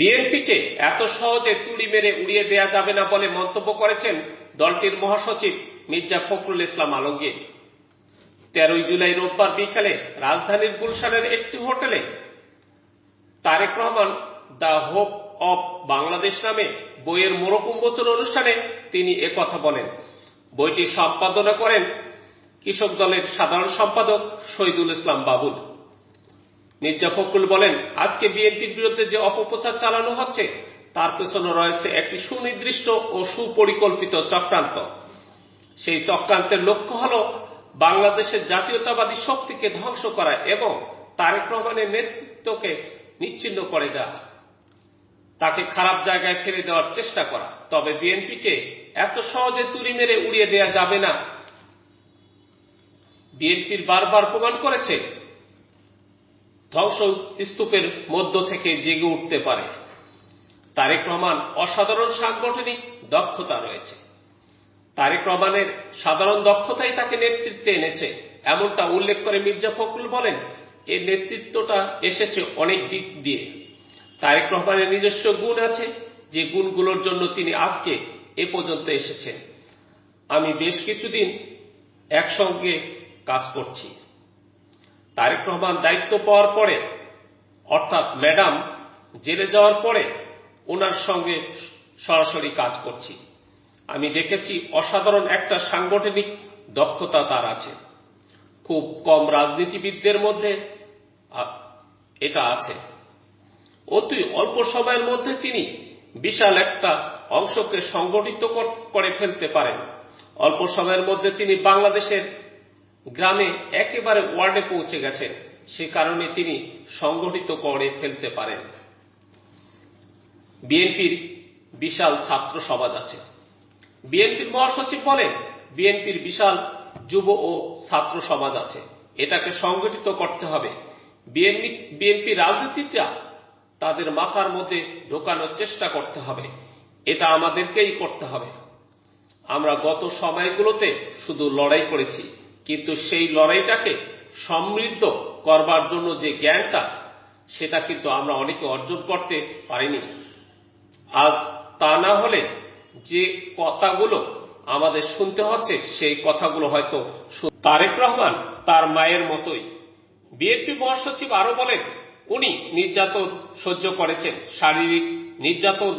বিএনপিকে এত সহজে তুড়ি মেরে উড়িয়ে দেয়া যাবে না বলে মন্তব্য করেছেন দলটির মহাসচিব মির্জা ফখরুল ইসলাম আলমগীর। তেরোই জুলাই রোববার বিকালে রাজধানীর গুলশানের একটি হোটেলে Tarique Rahman the hope of Bangladesh নামে বইয়ের মোড়ক উন্মোচন অনুষ্ঠানে তিনি একথা বলেন। বইটি সম্পাদনা করেন কৃষক দলের সাধারণ সম্পাদক শহীদুল ইসলাম বাবুল। মির্জা ফখরুল বলেন, আজকে বিএনপির বিরুদ্ধে যে অপপ্রচার চালানো হচ্ছে, তার পেছনে রয়েছে একটি সুনির্দিষ্ট ও সুপরিকল্পিত চক্রান্ত। সেই চক্রান্তের লক্ষ্য হল বাংলাদেশের জাতীয়তাবাদী শক্তিকে ধ্বংস করা এবং তারেক রহমানের নেতৃত্বকে নিচ্ছিন্ন করে দেওয়া। তাকে খারাপ জায়গায় ফেলে দেওয়ার চেষ্টা করা। তবে বিএনপিকে এত সহজে তুড়ি মেরে উড়িয়ে দেওয়া যাবে না। বিএনপির বারবার প্রমাণ করেছে ধ্বংস স্তূপের মধ্য থেকে জেগে উঠতে পারে। তারেক রহমান অসাধারণ সাংগঠনিক দক্ষতা রয়েছে। তারেক রহমানের সাধারণ দক্ষতাই তাকে নেতৃত্বে এনেছে। এমনটা উল্লেখ করে মির্জা ফখরুল বলেন এই নেতৃত্বটা এসেছে অনেক দিক দিয়ে। তারেক রহমানের নিজস্ব গুণ আছে, যে গুণগুলোর জন্য তিনি আজকে এ পর্যন্ত এসেছেন। আমি বেশ কিছুদিন একসঙ্গে কাজ করছি। তারেক রহমান দায়িত্ব পাওয়ার পরে, অর্থাৎ ম্যাডাম জেলে যাওয়ার পরে, ওনার সঙ্গে সরাসরি কাজ করছি। আমি দেখেছি অসাধারণ একটা সাংগঠনিক দক্ষতা তার আছে। খুব কম রাজনীতিবিদদের মধ্যে এটা আছে। অতি অল্প সময়ের মধ্যে তিনি বিশাল একটা অংশকে সংগঠিত করে ফেলতে পারেন। অল্প সময়ের মধ্যে তিনি বাংলাদেশের গ্রামে একেবারে ওয়ার্ডে পৌঁছে গেছেন। সে কারণে তিনি সংগঠিত করে ফেলতে পারেন। বিএনপির বিশাল ছাত্র সমাজ আছে। বিএনপির মহাসচিব বলেন, বিএনপির বিশাল যুব ও ছাত্র সমাজ আছে। এটাকে সংগঠিত করতে হবে। বিএনপি বিএনপি রাজনীতিটা তাদের মাথার মধ্যে ঢোকানোর চেষ্টা করতে হবে। এটা আমাদেরকেই করতে হবে। আমরা গত সময়গুলোতে শুধু লড়াই করেছি। কিন্তু সেই লড়াইটাকে সমৃদ্ধ করবার জন্য যে জ্ঞানটা, সেটা কিন্তু আমরা অনেকে অর্জন করতে পারিনি। আজ তা না হলে যে কথাগুলো আমাদের শুনতে হচ্ছে, সেই কথাগুলো হয়তো তারেক রহমান তার মায়ের মতোই। বিএনপি মহাসচিব আরও বলেন, উনি নির্যাতন সহ্য করেছেন, শারীরিক নির্যাতন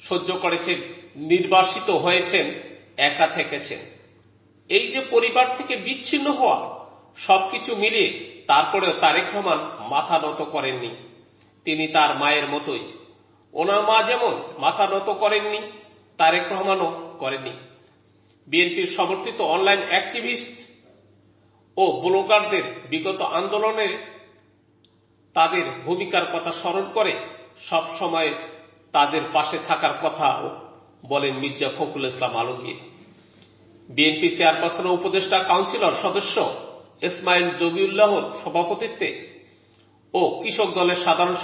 সহ্য করেছেন, নির্বাসিত হয়েছেন, একা থেকেছেন। এই যে পরিবার থেকে বিচ্ছিন্ন হওয়া, সবকিছু মিলিয়ে তারপরেও তারেক রহমান মাথা নত করেননি। তিনি তার মায়ের মতোই। ওনার মা যেমন মাথা নত করেননি, তারেক রহমানও করেননি। বিএনপির সমর্থিত অনলাইন অ্যাক্টিভিস্ট ও ব্লগারদের বিগত আন্দোলনে তাদের ভূমিকার কথা স্মরণ করে সব সময় তাদের পাশে থাকার কথা বলেন মির্জা ফখরুল ইসলাম আলমগীর। বিএনপি চেয়ারপারসন উপদেষ্টা কাউন্সিলর সদস্য ইসমাইল জবিউল্লাহর সভাপতিত্বে ও কৃষক দলের সাধারণ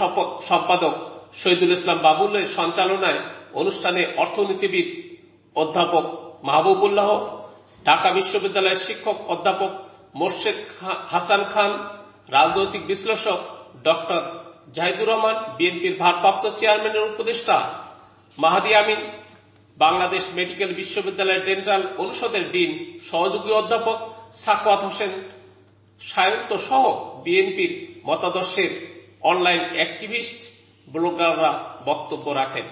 সম্পাদক শহীদুল ইসলাম বাবুলের সঞ্চালনায় অনুষ্ঠানে অর্থনীতিবিদ অধ্যাপক মাহবুবুল্লাহ, ঢাকা বিশ্ববিদ্যালয়ের শিক্ষক অধ্যাপক মোর্শেদ হাসান খান, রাজনৈতিক বিশ্লেষক ডক্টর জাহিদুর রহমান, বিএনপির ভারপ্রাপ্ত চেয়ারম্যানের উপদেষ্টা মাহাদি আমিন বাংলাদেশ মেডিকেল বিশ্ববিদ্যালয়ের ডেন্টাল অনুষদের ডিন, সহযোগী অধ্যাপক সাকওয়াত হোসেন সায়ন্ত সহ বিএনপির মতাদর্শের অনলাইন অ্যাক্টিভিস্ট ব্লগাররা বক্তব্য রাখেন।